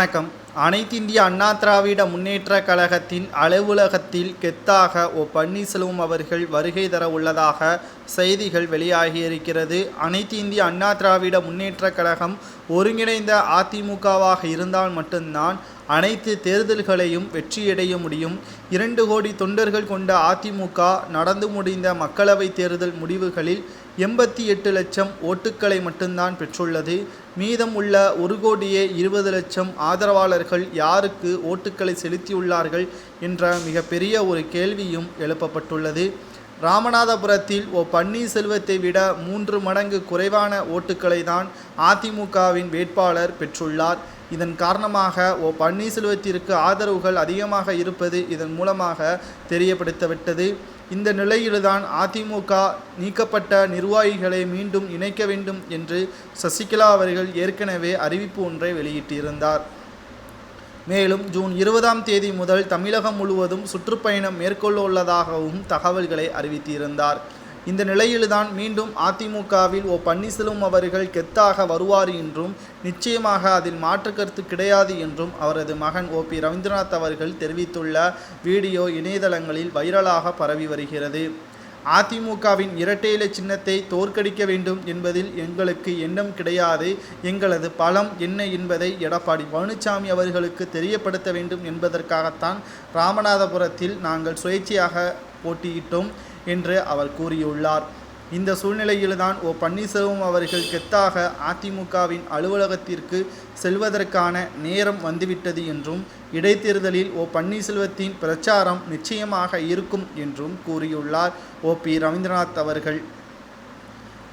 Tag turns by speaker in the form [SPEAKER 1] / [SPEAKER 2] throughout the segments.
[SPEAKER 1] வணக்கம். அனைத்திந்திய அண்ணா திராவிட முன்னேற்ற கழகத்தின் அலுவலகத்தில் கெத்தாக ஓ பன்னீர்செல்வம் அவர்கள் வருகை தர உள்ளதாக செய்திகள் வெளியாகியிருக்கிறது. அனைத்து இந்திய அண்ணா திராவிட முன்னேற்ற கழகம் ஒருங்கிணைந்த அதிமுகவாக இருந்தால் மட்டும்தான் அனைத்து தேர்தல்களையும் வெற்றியடைய முடியும். இரண்டு கோடி தொண்டர்கள் கொண்ட அதிமுக நடந்து முடிந்த மக்களவைத் தேர்தல் முடிவுகளில் எண்பத்தி எட்டு லட்சம் ஓட்டுக்களை மட்டும்தான் பெற்றுள்ளது. மீதம் உள்ள ஒரு கோடியே இருபது லட்சம் ஆதரவாளர்கள் யாருக்கு ஓட்டுக்களை செலுத்தியுள்ளார்கள் என்ற மிகப்பெரிய ஒரு கேள்வியும் எழுப்பப்பட்டுள்ளது. ராமநாதபுரத்தில் ஓ பன்னீர்செல்வத்தை விட மூன்று மடங்கு குறைவான ஓட்டுக்களை தான் அதிமுகவின் வேட்பாளர் பெற்றுள்ளார். இதன் காரணமாக ஓ பன்னீர்செல்வத்திற்கு ஆதரவுகள் அதிகமாக இருப்பது இதன் மூலமாக தெரியப்படுத்தவிட்டது இந்த நிலையில்தான் அதிமுக நீக்கப்பட்ட நிர்வாகிகளை மீண்டும் இணைக்க வேண்டும் என்று சசிகலா அவர்கள் ஏற்கனவே அறிவிப்பு ஒன்றை வெளியிட்டிருந்தார். மேலும் ஜூன் இருபதாம் தேதி முதல் தமிழகம் முழுவதும் சுற்றுப்பயணம் மேற்கொள்ள உள்ளதாகவும் தகவல்களை அறிவித்திருந்தார். இந்த நிலையில்தான் மீண்டும் அதிமுகவில் ஓ பன்னீர்செல்வம் அவர்கள் கெத்தாக வருவார் என்றும் நிச்சயமாக அதில் மாற்று கருத்து கிடையாது என்றும் அவரது மகன் ஓ பி ரவீந்திரநாத் அவர்கள் தெரிவித்துள்ள வீடியோ இணையதளங்களில் வைரலாக பரவி வருகிறது. அதிமுகவின் இரட்டை இலை சின்னத்தை தோற்கடிக்க வேண்டும் என்பதில் எங்களுக்கு எண்ணம் கிடையாது. எங்களது பலம் என்ன என்பதை எடப்பாடி பழனிசாமி அவர்களுக்கு தெரியப்படுத்த வேண்டும் என்பதற்காகத்தான் ராமநாதபுரத்தில் நாங்கள் சுயேட்சையாக போட்டியிட்டோம். என்று அவர் கூறியுள்ளார். இந்த சூழ்நிலையில்தான் ஓ பன்னீர்செல்வம் அவர்கள் கெத்தாக அதிமுகவின் அலுவலகத்திற்கு செல்வதற்கான நேரம் வந்துவிட்டது என்றும் இடைத்தேர்தலில் ஓ பன்னீர்செல்வத்தின் பிரச்சாரம் நிச்சயமாக இருக்கும் என்றும் கூறியுள்ளார் ஓ பி ரவீந்திரநாத் அவர்கள்.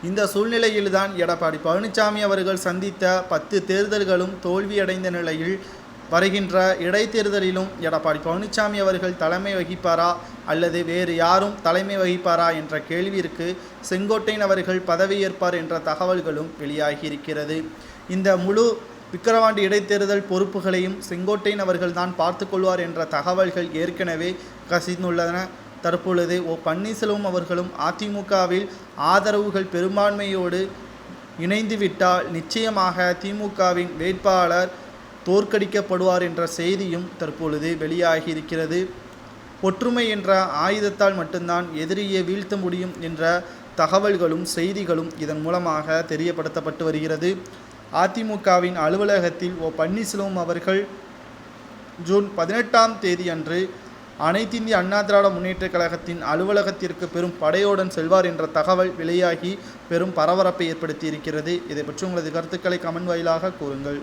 [SPEAKER 1] இந்த சூழ்நிலையில்தான் எடப்பாடி பழனிசாமி அவர்கள் சந்தித்த பத்து தேர்தல்களும் தோல்வியடைந்த நிலையில் வருகின்ற இடைத்தேர்தலிலும் எடப்பாடி பழனிசாமி அவர்கள் தலைமை வகிப்பாரா அல்லது வேறு யாரும் தலைமை வகிப்பாரா என்ற கேள்விற்கு செங்கோட்டையன் அவர்கள் பதவியேற்பார் என்ற தகவல்களும் வெளியாகியிருக்கிறது. இந்த முழு விக்கிரவாண்டி இடைத்தேர்தல் பொறுப்புகளையும் செங்கோட்டையன் அவர்கள்தான் பார்த்து கொள்வார் என்ற தகவல்கள் ஏற்கனவே கசிந்துள்ளன. தற்பொழுது ஓ பன்னீர்செல்வம் அவர்களும் அதிமுகவில் ஆதரவுகள் பெரும்பான்மையோடு இணைந்துவிட்டால் நிச்சயமாக திமுகவின் வேட்பாளர் தோற்கடிக்கப்படுவார் என்ற செய்தியும் தற்பொழுது வெளியாகி இருக்கிறது ஒற்றுமை என்ற ஆயுதத்தால் மட்டும்தான் எதிரியை வீழ்த்த முடியும் என்ற தகவல்களும் செய்திகளும் இதன் மூலமாக தெரியப்படுத்தப்பட்டு வருகிறது. அதிமுகவின் அலுவலகத்தில் ஓ. பன்னீர்செல்வம் அவர்கள் ஜூன் பதினெட்டாம் தேதி அன்று அனைத்திந்திய அண்ணா திராவிட முன்னேற்றக் கழகத்தின் அலுவலகத்திற்கு பெரும் படையோடன் செல்வார் என்ற தகவல் வெளியாகி பெரும் பரபரப்பை ஏற்படுத்தி இருக்கிறது இதை பற்றி உங்களது கருத்துக்களை கமெண்ட் வாயிலாக கூறுங்கள்.